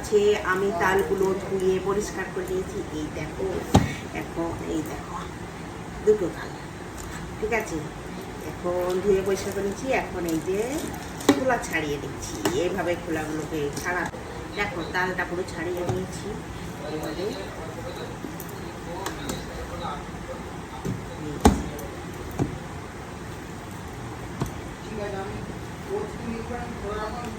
আছে, আমি তালগুলো ধুয়ে পরিষ্কার করে দিয়েছি এই দেখো এখন এই দেখো, দুটো তাল। ঠিক আছে? এখন ধুয়ে পরিষ্কার করে নিয়েছি এখন এই যে খোলা ছাড়িয়ে দিচ্ছি। এইভাবে খোলাগুলোকে ছাড়া দেখো, তালটা পুরো ছাড়িয়ে দিয়েছি। এবারে এই যে। ঠিক আছে আমি কোর্স নিয়ে করে রাখুন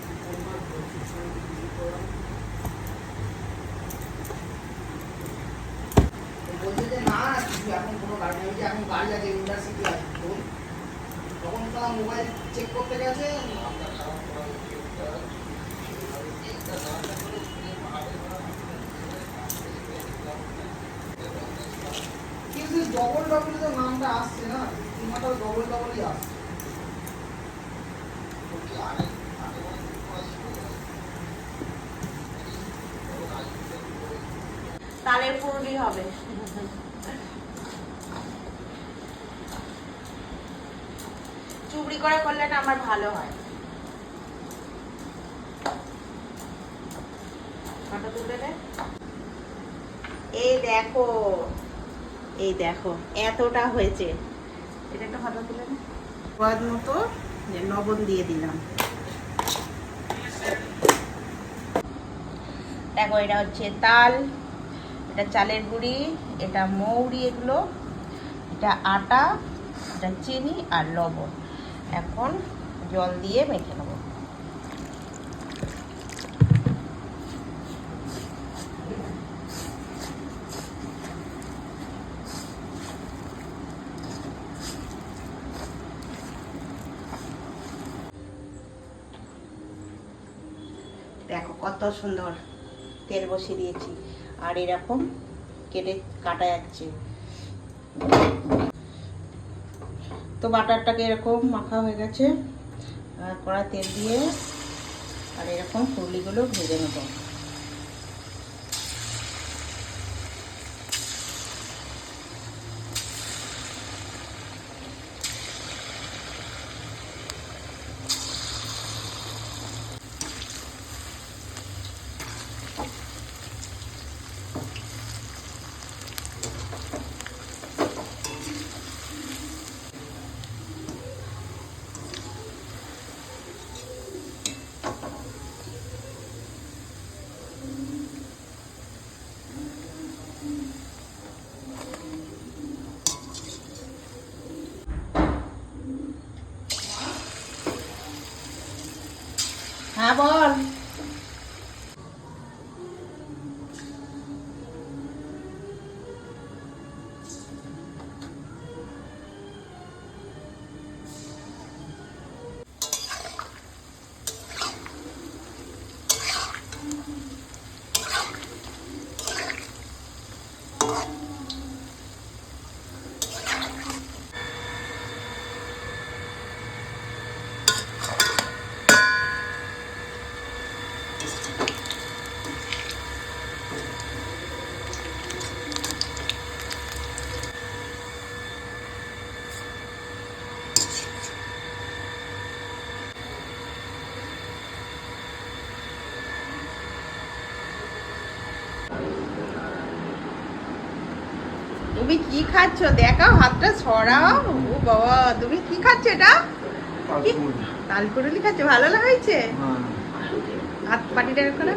বলছে যে না না কিছু এখন কোনো গাড়ি নেই। যে এখন গাড়ি আছে ইউনিভার্সিটি আছে বল। তখন তো মোবাইল চেক করতে গেছে কিন্তু ডবল ডবল তো নামটা আসছে না তোমারটাও ডবল ডবলই আসছে। তালের পুরুলি হবে। চুবড়ি করে করলে না আমার ভালো হয়। ফটো তুলে দে এই দেখো এই দেখো এতটা হয়েছে। এটা একটা ফটো তুলে নে। স্বাদ মতো লবণ দিয়ে দিলাম। দেখো এটা হচ্ছে তাল এটা চালের গুঁড়ি এটা মৌরি এগুলো এটা আটা এটা চিনি আর লবণ। এখন জল দিয়ে মেখে নেব। দেখো কত সুন্দর তেল বসিয়ে দিয়েছি। আর এরকম কেটে কাটা যাচ্ছে। তো বাটারটাকে এরকম মাখা হয়ে গেছে। কড়া তেল দিয়ে আর এরকম ফুললিগুলো ভেজে নেব। হ্যাঁ বল তুমি কি খাচ্ছ? দেখাও হাতটা ছড়াও ও বাবা তুমি কি খাচ্ছ এটা? তালকুরলি খাচ্ছ? ভালো লাগছে? হাত পাটিটা করো।